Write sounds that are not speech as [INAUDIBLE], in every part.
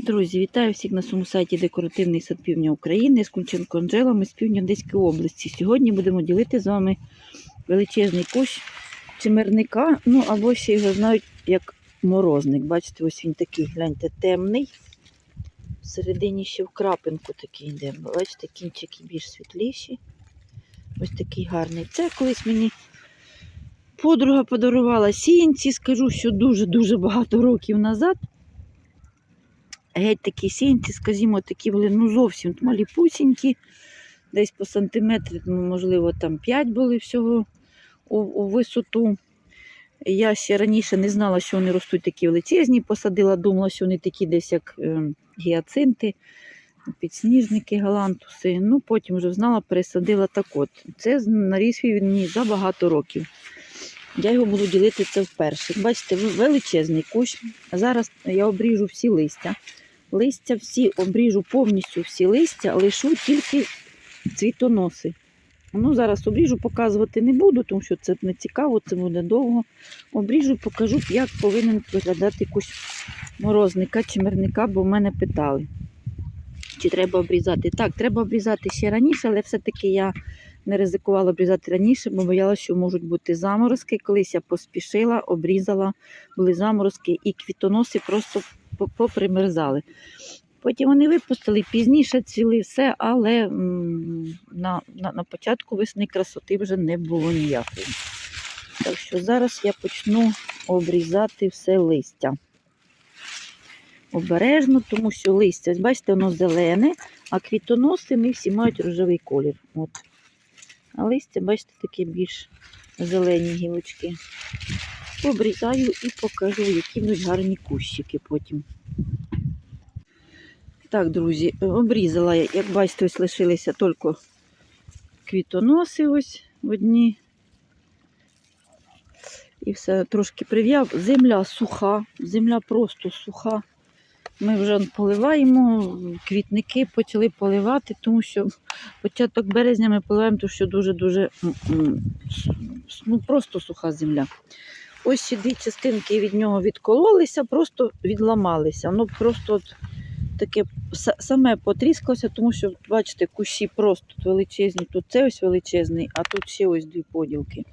Друзі, вітаю всіх на своєму сайті Декоративний сад Півдня України з Кунченко Анжелами з півдня Одеської області. Сьогодні будемо ділити з вами величезний кущ чимерника, ну або ще його знають як морозник. Бачите, ось він такий, гляньте, темний. Всередині ще в крапинку такий йде. Бачите, кінчики більш світліші. Ось такий гарний. Це колись мені подруга подарувала сіянці, скажу, що дуже-дуже багато років назад геть такі сінці, скажімо, такі були ну зовсім малі пусінькі, десь по сантиметрі, ну, можливо, там 5 були всього у, у висоту. Я ще раніше не знала, що вони ростуть такі величезні, посадила, думала, що вони такі десь як е, гіацинти, підсніжники, галантуси. Ну, потім вже знала, пересадила так от. Це наріс він мені за багато років. Я його буду ділити це вперше. Бачите, величезний кущ. Зараз я обріжу всі листя. Листя всі обріжу повністю всі листя, лишу тільки цвітоноси. Ну, зараз обріжу, показувати не буду, тому що це не цікаво, це буде довго. Обріжу, покажу, як повинен виглядати кущ морозника чи мирника, бо в мене питали, чи треба обрізати. Так, треба обрізати ще раніше, але все-таки я не ризикувала обрізати раніше, бо боялася, що можуть бути заморозки. Колись я поспішила, обрізала, були заморозки, і квітоноси просто попримерзали. Потім вони випустили, пізніше цвіли все, але на, на, на початку весни красоти вже не було ніякої. Так що зараз я почну обрізати все листя. Обережно, тому що листя, бачите, воно зелене, а квітоноси не всі мають рожевий колір. От. А листя, бачите, таке більш зелені гілочки. Обрізаю і покажу, які будуть гарні кущики потім. Так, друзі, обрізала як бачите, ось лишилися тільки квітоноси ось одні. І все трошки прив'яв. Земля суха, земля просто суха. Ми вже поливаємо, квітники почали поливати, тому що початок березня ми поливаємо, тому що дуже-дуже ну, просто суха земля. Ось ще дві частинки від нього відкололися, просто відламалися. Воно просто от таке саме потріскалося, тому що, бачите, кущі просто величезні. Тут це ось величезний, а тут ще ось дві поділки.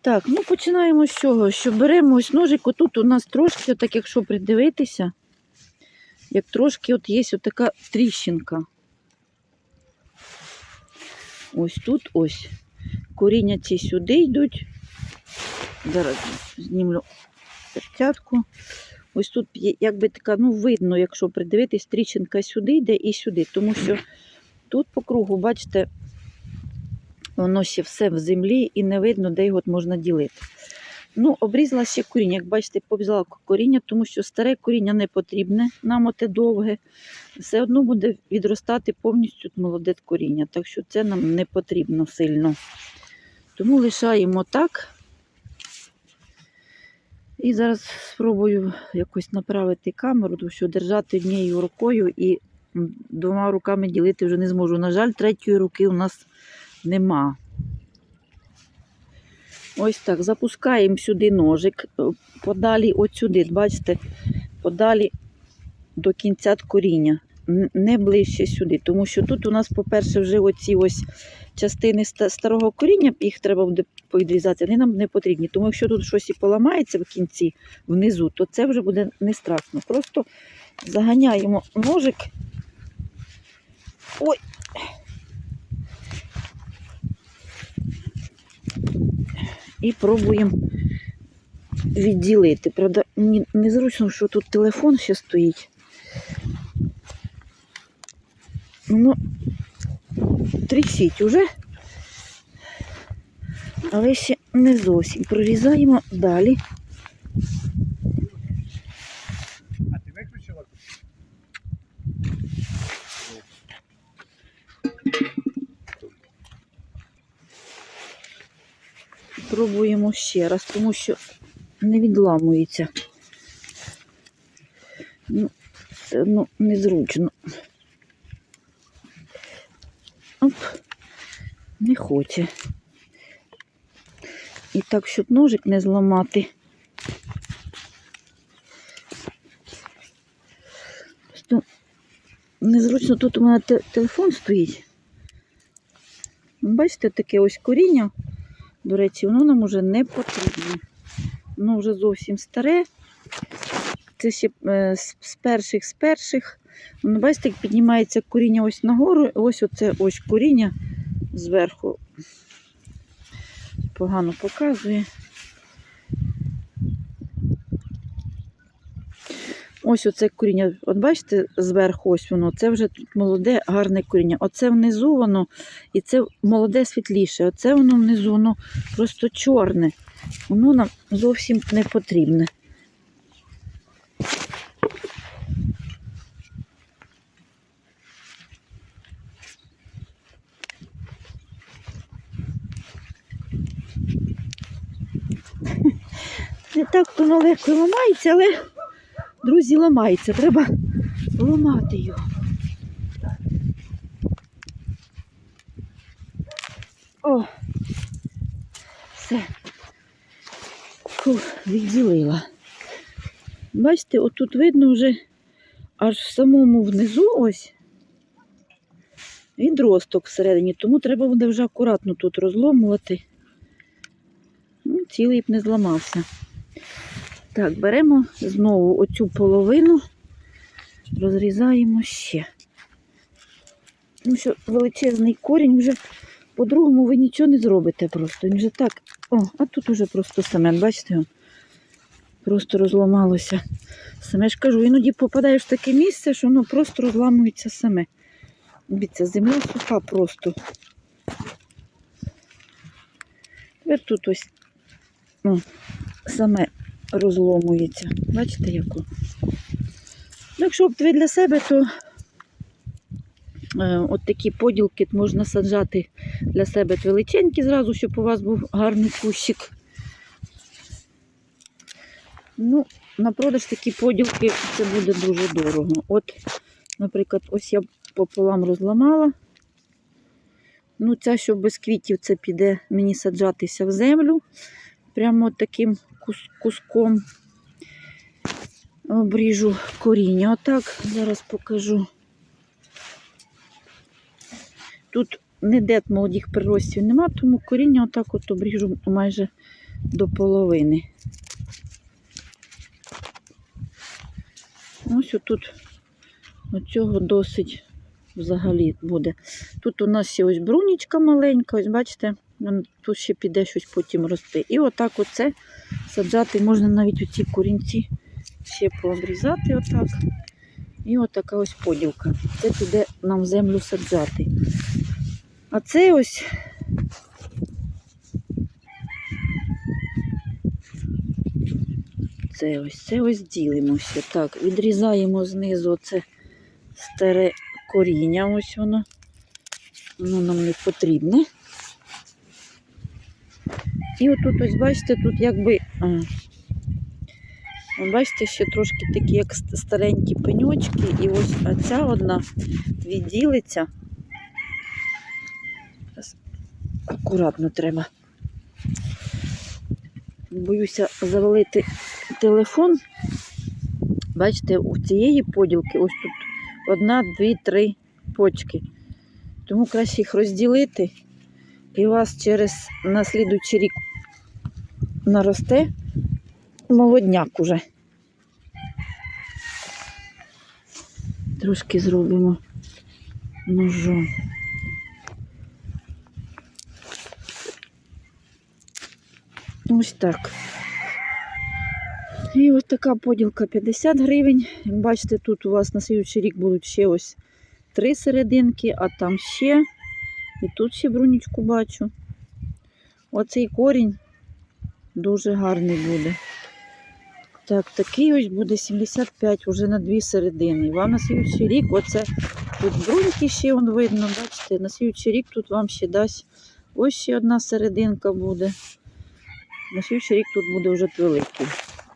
Так, ну починаємо з чого? Що беремо ось ножик, отут у нас трошки, так якщо придивитися, як трошки от є така тріщинка. Ось тут ось. Коріння ці сюди йдуть. Зараз знімлю перчатку. Ось тут якби така, ну, видно, якщо придивитись, тріщинка сюди йде і сюди, тому що тут по кругу, бачите, воно ще все в землі і не видно, де його можна ділити. Ну, обрізала ще коріння. Як бачите, побрізала коріння, тому що старе коріння не потрібне, нам оте довге. Все одно буде відростати повністю молоде коріння. Так що це нам не потрібно сильно. Тому лишаємо так. І зараз спробую якось направити камеру, тому що держати однією рукою і двома руками ділити вже не зможу. На жаль, третьої руки у нас нема. Ось так, запускаємо сюди ножик, подалі от сюди, бачите, подалі до кінця коріння, не ближче сюди. Тому що тут у нас, по-перше, вже оці ось частини старого коріння, їх треба буде повідрізати, вони нам не потрібні. Тому якщо тут щось і поламається в кінці, внизу, то це вже буде не страшно. Просто заганяємо ножик. Ой! І пробуємо відділити. Правда, мені незручно, що тут телефон ще стоїть. Ну, трісіть уже, але ще не зовсім. Прорізаємо далі. А ти виключила? Пробуємо ще раз, тому що не відламується. Ну, все одно незручно. Оп, не хоче. І так, щоб ножик не зламати. незручно тут у мене те- телефон стоїть. Бачите, таке ось коріння. До речі, воно нам уже не потрібне. Воно вже зовсім старе. Це ще е, з перших з перших. Воно, бачите, як піднімається коріння ось нагору. Ось оце ось коріння зверху. Погано показує. Ось оце коріння. От бачите, зверху ось воно, це вже тут молоде, гарне коріння. Оце внизу воно, і це молоде світліше. Оце воно внизу, воно просто чорне. Воно нам зовсім не потрібне. Не так воно легко ламається, але, друзі, ламається. Треба ламати його. О, все. Фух, відділила. Бачите, отут видно вже аж в самому внизу ось відросток всередині, тому треба буде вже акуратно тут розломувати. Ну, цілий б не зламався. Так, беремо знову оцю половину, розрізаємо ще. Тому що величезний корінь вже по-другому ви нічого не зробите просто. Він вже так. О, а тут уже просто семен, бачите? он? Просто розламалося. Саме ж кажу, іноді попадаєш в таке місце, що воно просто розламується саме. Дивіться, земля суха просто. Тепер тут ось о, саме розломується. Бачите, яку? Ну, Якщо б ви для себе, то е, от такі поділки можна саджати для себе величенькі зразу, щоб у вас був гарний кущик. Ну, на продаж такі поділки це буде дуже дорого. От, наприклад, ось я пополам розламала. Ну, ця, що без квітів, це піде мені саджатися в землю. Прямо таким кус- куском обріжу коріння. Отак, зараз покажу. Тут ніде молодих приростів нема, тому коріння отак от обріжу майже до половини. Ось отут оцього досить взагалі буде. Тут у нас ще ось брунічка маленька, ось бачите, тут ще піде щось потім рости. І отак оце саджати можна навіть оці корінці ще пообрізати отак. І отака ось поділка. Це піде нам землю саджати. А це ось. Це ось, це ось ділимося. Так, відрізаємо знизу це старе коріння. Ось воно. Воно нам не потрібне. І отут ось, бачите, тут якби. А, бачите, ще трошки такі, як старенькі пеньочки, і ось ця одна відділиться. Акуратно треба. Боюся завалити телефон. Бачите, у цієї поділки ось тут одна, дві, три почки. Тому краще їх розділити, і у вас через наслідуючий рік наросте молодняк уже. Трошки зробимо ножом. Ось так. І ось така поділка 50 гривень. Бачите, тут у вас на слідуючий рік будуть ще ось три серединки, а там ще. І тут ще брунічку бачу. Оцей корінь дуже гарний буде. Так, такий ось буде 75 вже на дві середини. Вам на слідуючий рік, оце тут бруньки ще он видно, бачите, на слідуючий рік тут вам ще дасть ось ще одна серединка буде. На слідуючий рік тут буде вже великий.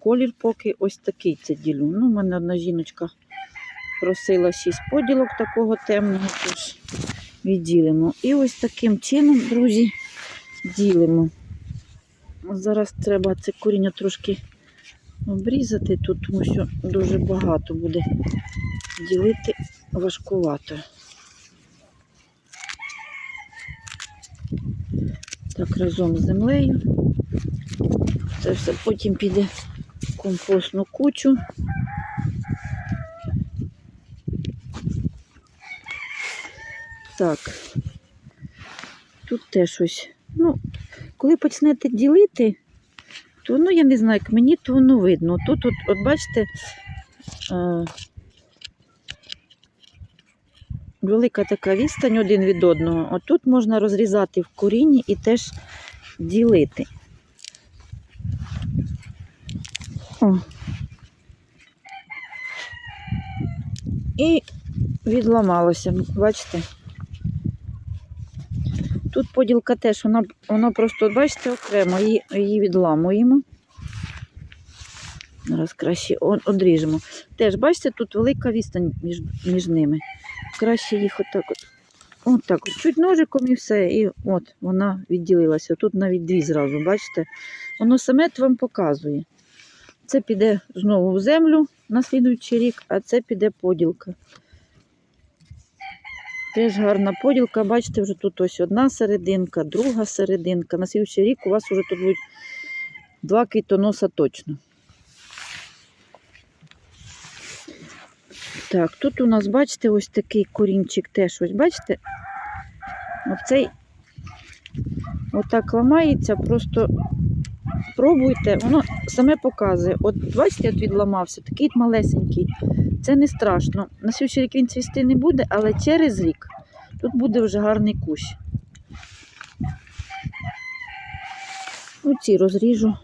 Колір поки ось такий це ділю. Ну, у мене одна жіночка просила 6 поділок такого темного, тож відділимо. І ось таким чином, друзі, ділимо. Зараз треба це коріння трошки обрізати тут, тому що дуже багато буде ділити важкувато. Так, разом з землею. Це все потім піде в компостну кучу. Так. Тут теж ось. Ну, коли почнете ділити, то ну я не знаю, як мені, то воно видно. Тут, от, от бачите, е, велика така відстань один від одного. Отут можна розрізати в корінні і теж ділити. О. І відламалося, бачите? Тут поділка теж, вона, вона просто, бачите, окремо її, її відламуємо. Зараз краще одріжемо. Теж, бачите, тут велика відстань між, між ними. Краще їх отак от. Отак от. Чуть ножиком і все. І от вона відділилася. Тут навіть дві зразу, бачите? Воно саме вам показує. Це піде знову в землю на слідуючий рік, а це піде поділка. Теж гарна поділка. Бачите, вже тут ось одна серединка, друга серединка. На слідуючий рік у вас вже тут будуть два квітоноса точно. Так, тут у нас, бачите, ось такий корінчик теж. Ось бачите? Оцей отак ламається, просто пробуйте, воно саме показує. От бачите, от відламався, такий малесенький. Це не страшно. На слідчий рік він цвісти не буде, але через рік тут буде вже гарний кущ. Оці розріжу.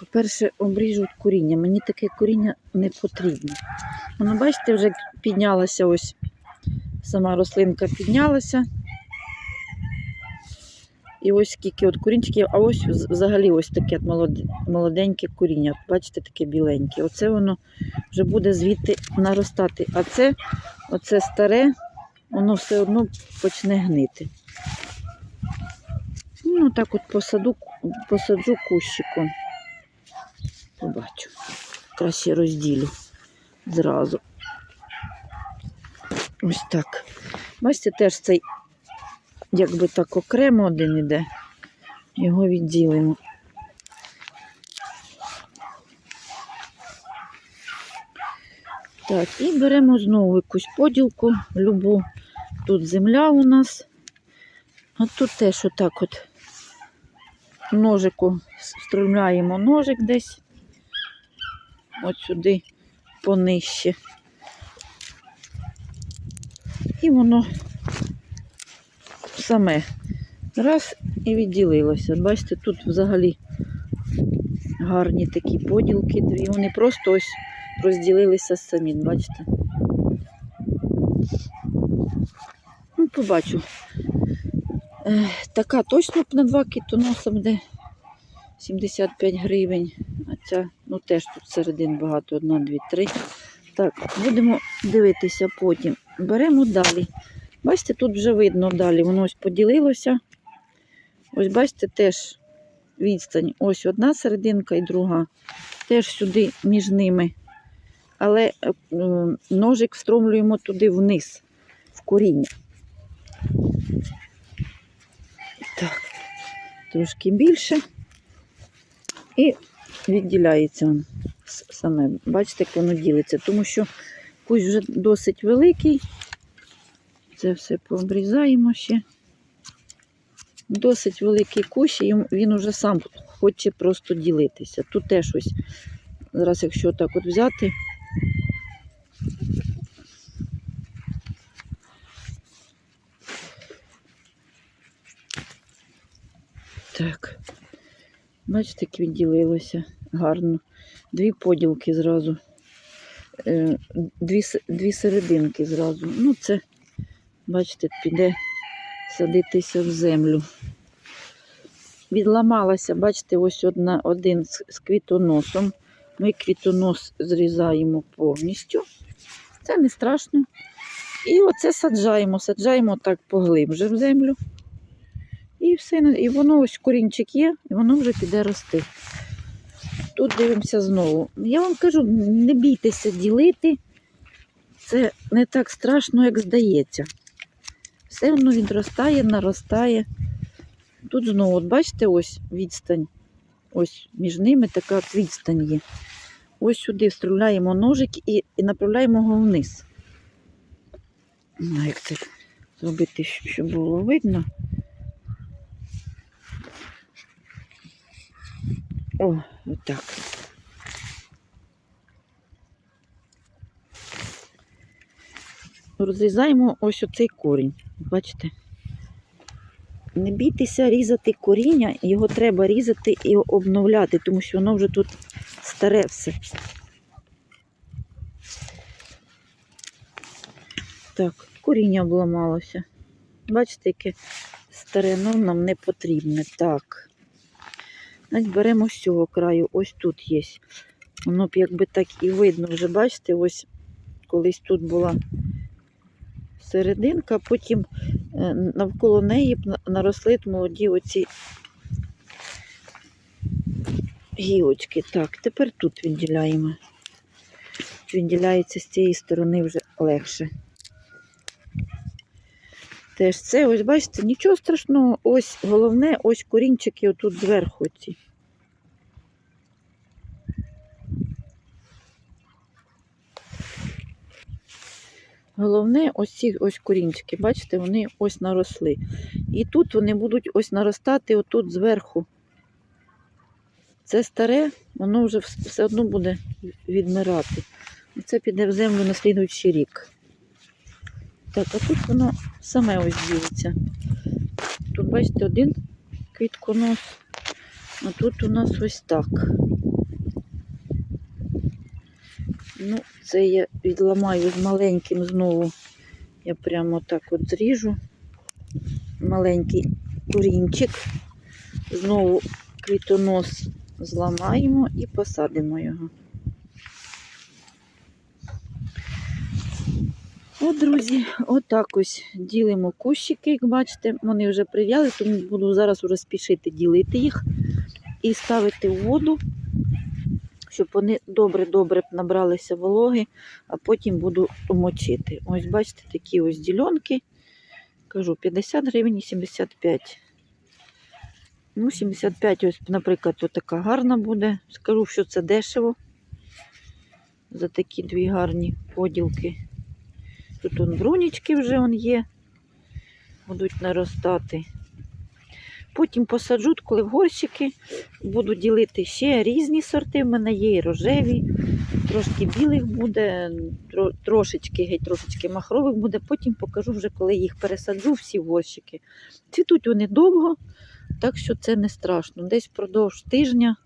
По-перше, обріжу коріння. Мені таке коріння не потрібно. Воно, бачите, вже піднялася ось. Сама рослинка піднялася. І ось скільки от корінчиків, а ось взагалі ось таке молоденьке коріння. Бачите, таке біленьке. Оце воно вже буде звідти наростати. А це, оце старе, воно все одно почне гнити. Ну, так от посаду, посаджу кущиком. Побачу. Краще розділю зразу. Ось так. Бачите, теж цей, якби так окремо один іде. Його відділимо. Так, і беремо знову якусь поділку, любу. Тут земля у нас. А тут теж отак от ножику встромляємо ножик десь. От сюди понижче. І воно саме раз і відділилося. Бачите, тут взагалі гарні такі поділки дві. Вони просто ось розділилися самі, бачите? Ну, побачу. Е, така точно на 2 кітоноса буде 75 гривень. А ця, ну теж тут середин багато, одна, дві, три. Так, будемо дивитися потім. Беремо далі. Бачите, тут вже видно далі, воно ось поділилося. Ось бачите, теж відстань. Ось одна серединка і друга. Теж сюди між ними. Але е, ножик встромлюємо туди вниз, в коріння. Так, трошки більше. І відділяється саме. Бачите, як воно ділиться, тому що кущ вже досить великий. Це все пообрізаємо ще. Досить великий кущ, і він уже сам хоче просто ділитися. Тут теж ось, зараз, якщо так от взяти. Так. Бачите, як відділилося гарно. Дві поділки зразу. Е, Дві, дві серединки зразу. Ну, це, бачите, піде садитися в землю. Відламалася, бачите, ось одна, один з, квітоносом. Ми квітонос зрізаємо повністю. Це не страшно. І оце саджаємо, саджаємо так поглибше в землю. І все, і воно ось корінчик є, і воно вже піде рости. Тут дивимося знову. Я вам кажу, не бійтеся ділити. це не так страшно, як здається. Все одно відростає, наростає. Тут знову, от бачите, ось відстань. Ось між ними така відстань є. Ось сюди вставляємо ножик і, і направляємо його вниз. Знаю, як це зробити, щоб було видно. О, отак. Розрізаємо ось оцей корінь. Бачите? Не бійтеся різати коріння, його треба різати і обновляти, тому що воно вже тут старе все. Так, коріння обламалося. Бачите, яке старе, ну нам не потрібне. Так. Значить, беремо з цього краю, ось тут є. Воно б якби так і видно вже, бачите, ось колись тут була серединка, потім е, навколо неї наросли молоді оці гілочки. Так, тепер тут відділяємо. Відділяється з цієї сторони вже легше. Теж це, ось бачите, нічого страшного, ось головне, ось корінчики отут зверху ці. Головне, ось ці ось корінчики, бачите, вони ось наросли. І тут вони будуть ось наростати отут зверху. Це старе, воно вже все одно буде відмирати. І Це піде в землю на слідуючий рік. Так, а тут воно саме ось ділиться. Тут, бачите, один квітконос, а тут у нас ось так. Ну, це я відламаю з маленьким знову. Я прямо так от зріжу. Маленький корінчик. Знову квітонос зламаємо і посадимо його. От, друзі, отак ось ділимо кущики, як бачите, вони вже прив'яли, тому буду зараз уже спішити ділити їх і ставити в воду, щоб вони добре-добре набралися вологи, а потім буду мочити. Ось бачите, такі ось ділянки. Кажу, 50 гривень і 75. Ну, 75, ось, наприклад, така гарна буде. Скажу, що це дешево. За такі дві гарні поділки. Тут он брунічки вже он є, будуть наростати. Потім посаджу, коли в горщики буду ділити ще різні сорти. В мене є і рожеві, трошки білих буде, трошечки, геть трошечки махрових буде. Потім покажу вже, коли їх пересаджу всі горщики. Цвітуть вони довго, так що це не страшно. Десь впродовж тижня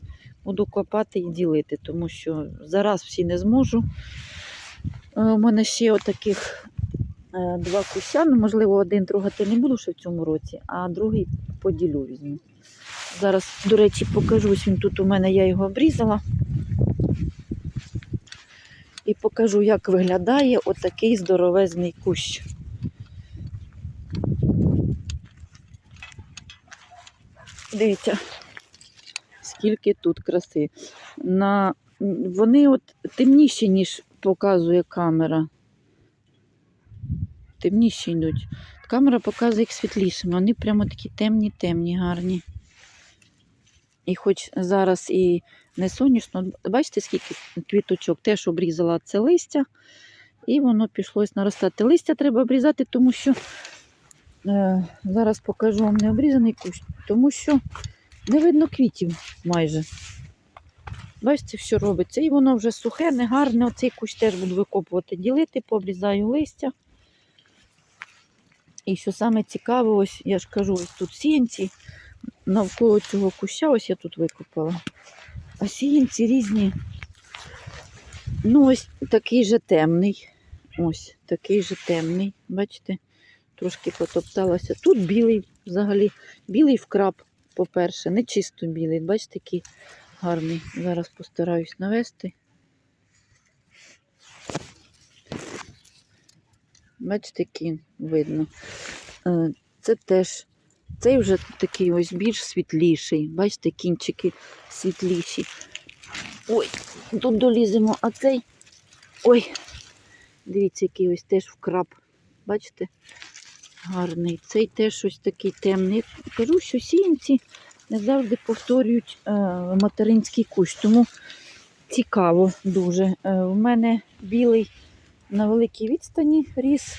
буду копати і ділити, тому що зараз всі не зможу. Е, У мене ще отаких е, два куща, ну, можливо, один трогати не буду ще в цьому році, а другий поділю візьму. Зараз, до речі, покажу, ось він тут у мене, я його обрізала. І покажу, як виглядає отакий здоровезний кущ. Дивіться, скільки тут краси. На... Вони от темніші, ніж показує камера. Темніші йдуть. Камера показує їх світлішими. Вони прямо такі темні, темні, гарні. І хоч зараз і не сонячно, бачите, скільки квіточок теж обрізала це листя, і воно пішло наростати. Листя треба обрізати, тому що е, зараз покажу вам необрізаний кущ, тому що не видно квітів майже. Бачите, що робиться. І воно вже сухе, негарне. Оцей кущ теж буду викопувати, ділити, пообрізаю листя. І що саме цікаве, ось я ж кажу, ось тут сіянці навколо цього куща, ось я тут викопала. А сіянці різні. Ну, ось такий же темний. Ось такий же темний. Бачите, трошки потопталася. Тут білий взагалі, білий вкраб, по-перше, не чисто білий. Бачите, який гарний. Зараз постараюсь навести. Бачите, який видно. Е, Це теж, цей вже такий ось більш світліший. Бачите, кінчики світліші. Ой, тут доліземо, а цей. Ой, Дивіться, який ось теж вкраб. Бачите? Гарний. Цей теж ось такий темний. Кажу, що сіянці не завжди повторюють е, материнський кущ, тому цікаво дуже. Е, у мене білий на великій відстані ріс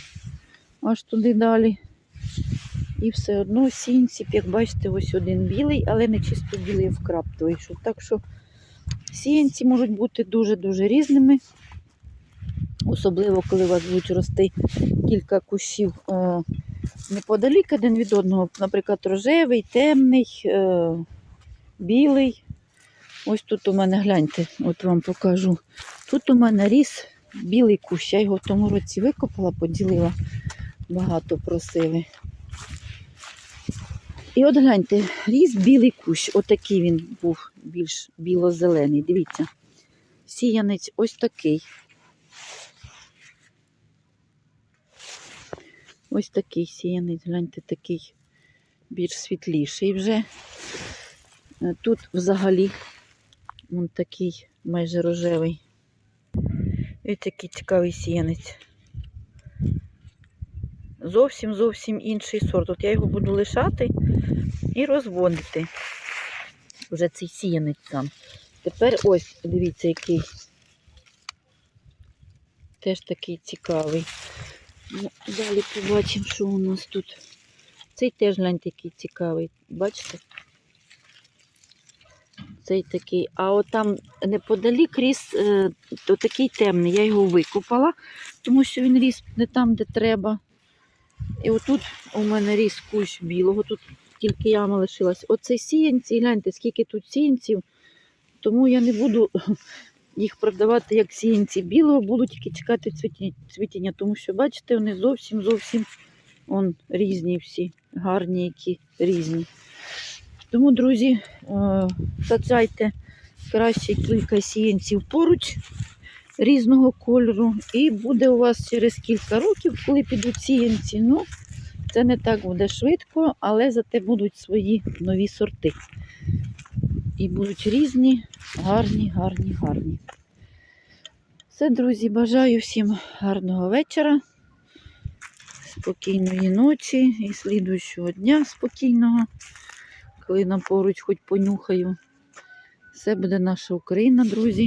аж туди далі. І все одно сінці, як бачите, ось один білий, але не чисто білий вкраб вийшов. Так що сіянці можуть бути дуже-дуже різними. Особливо, коли у вас будуть рости кілька кущів е, неподалік один від одного, наприклад, рожевий, темний, е, білий. Ось тут у мене, гляньте, от вам покажу. Тут у мене ріс білий кущ. Я його в тому році викопала, поділила. Багато просили. І от гляньте, ріс білий кущ. Отакий він був більш біло-зелений. Дивіться. Сіянець ось такий. Ось такий сіянець, гляньте, такий більш світліший вже. Тут взагалі він такий майже рожевий. Ось такий цікавий сіянець. Зовсім зовсім інший сорт. От я його буду лишати і розводити. Вже цей сіянець там. Тепер ось, дивіться, який. Теж такий цікавий. Ну, Далі побачимо, що у нас тут. Цей теж гляньте, який цікавий. Бачите? Цей такий. А от там неподалік ріс е, такий темний. Я його викопала, тому що він ріс не там, де треба. І отут у мене ріс кущ білого, тут тільки яма лишилась. Оце сіянці, гляньте, скільки тут сіянців. Тому я не буду [LAUGHS] їх продавати як сіянці білого, буду тільки чекати цвітіння, тому що, бачите, вони зовсім зовсім різні всі, гарні, які різні. Тому, друзі, е, саджайте краще кілька сіянців поруч різного кольору, і буде у вас через кілька років, коли підуть сіянці. Ну, це не так буде швидко, але зате будуть свої нові сорти. І будуть різні, гарні, гарні, гарні. Все, друзі, бажаю всім гарного вечора, спокійної ночі і слідуючого дня спокійного, коли нам поруч хоч понюхаю. Все буде наша Україна, друзі.